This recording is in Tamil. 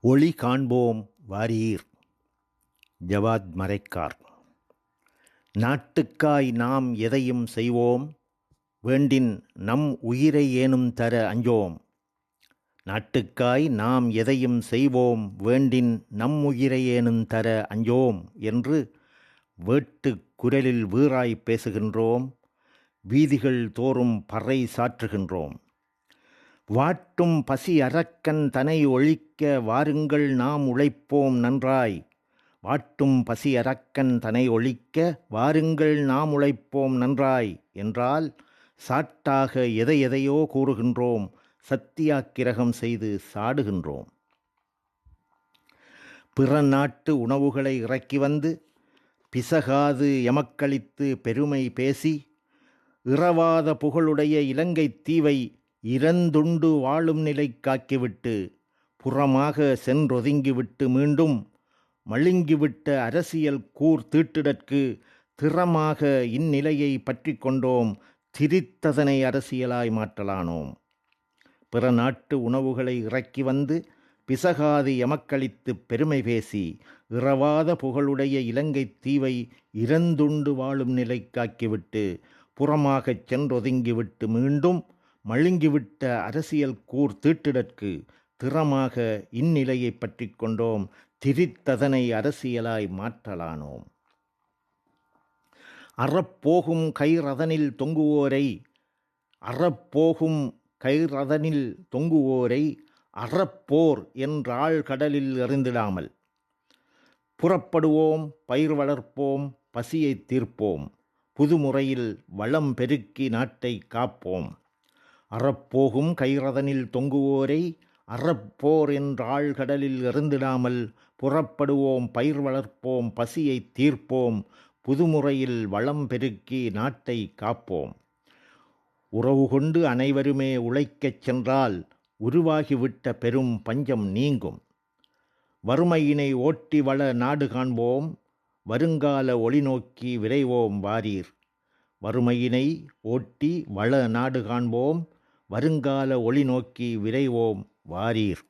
ஒளி காண்போம் வாரீர். ஜவாத் மறைக்கார். நாட்டுக்காய் நாம் எதையும் செய்வோம்? வேண்டின் நம் உயிரை ஏனும் தர அஞ்சோம்? நாட்டுக்காய் நாம் எதையும் செய்வோம்? வேண்டின் நம் உயிரை ஏனும் தர அஞ்சோம்? என்று வேட்டு குரலில் வீறாய் பேசுகின்றோம். வீதிகள் தோறும் பறை சாற்றுகின்றோம். வாட்டும் பசி அரக்கன் தனை ஒழிக்க வாருங்கள் நாம் உழைப்போம் நன்றாய். வாட்டும் பசி அரக்கன் தனை ஒழிக்க வாருங்கள் நாம் உழைப்போம் நன்றாய். என்றால் சாட்டாக எதை எதையோ கூறுகின்றோம் சத்தியாக்கிரகம் செய்து சாடுகின்றோம். பிற நாட்டு உணவுகளை இறக்கி வந்து பிசகாது எமக்களித்து பெருமை பேசி இறவாத புகழுடைய இலங்கை தீவை இறந்துண்டு வாழும் நிலை காக்கிவிட்டு புறமாக சென்றொதுங்கிவிட்டு மீண்டும் மழுங்கிவிட்ட அரசியல் கூர் தீட்டிடற்கு திறமாக இந்நிலையை பற்றி கொண்டோம் திரித்ததனை அரசியலாய் மாற்றலானோம். பிற நாட்டு உணவுகளை இறக்கி வந்து பிசகாது எமக்களித்து பெருமை பேசி இறவாத புகழுடைய இலங்கை தீவை இறந்துண்டு வாழும் நிலை காக்கிவிட்டு புறமாகச் சென்றொதுங்கிவிட்டு மீண்டும் மழுங்கிவிட்ட அரசியல் கூர் தீட்டிடற்கு திறமாக இந்நிலையை பற்றி கொண்டோம். திரித்ததனை அரசியலாய் மாற்றலானோம். அறப்போகும் கைரதனில் தொங்குவோரை அறப்போகும் கைரதனில் தொங்குவோரை அறப்போர் என்றாள் கடலில் எறிந்திடாமல். புறப்படுவோம் பயிர் வளர்ப்போம் பசியை தீர்ப்போம். புதுமுறையில் வளம் பெருக்கி நாட்டை காப்போம். அறப்போகும் கைரதனில் தொங்குவோரை அறப்போர் என்றாள் கடலில் எறிந்திடாமல் புறப்படுவோம் பயிர் வளர்ப்போம் பசியை தீர்ப்போம் புதுமுறையில் வளம் பெருக்கி நாட்டை காப்போம். உறவு கொண்டு அனைவருமே உழைக்கச் சென்றால் உருவாகிவிட்ட பெரும் பஞ்சம் நீங்கும். வறுமையினை ஓட்டி வள நாடு காண்போம் வருங்கால ஒளி நோக்கி விரைவோம் வாரீர். வறுமையினை ஓட்டி வள நாடு காண்போம் வருங்கால ஒளி நோக்கி விரைவோம் வாரீர்.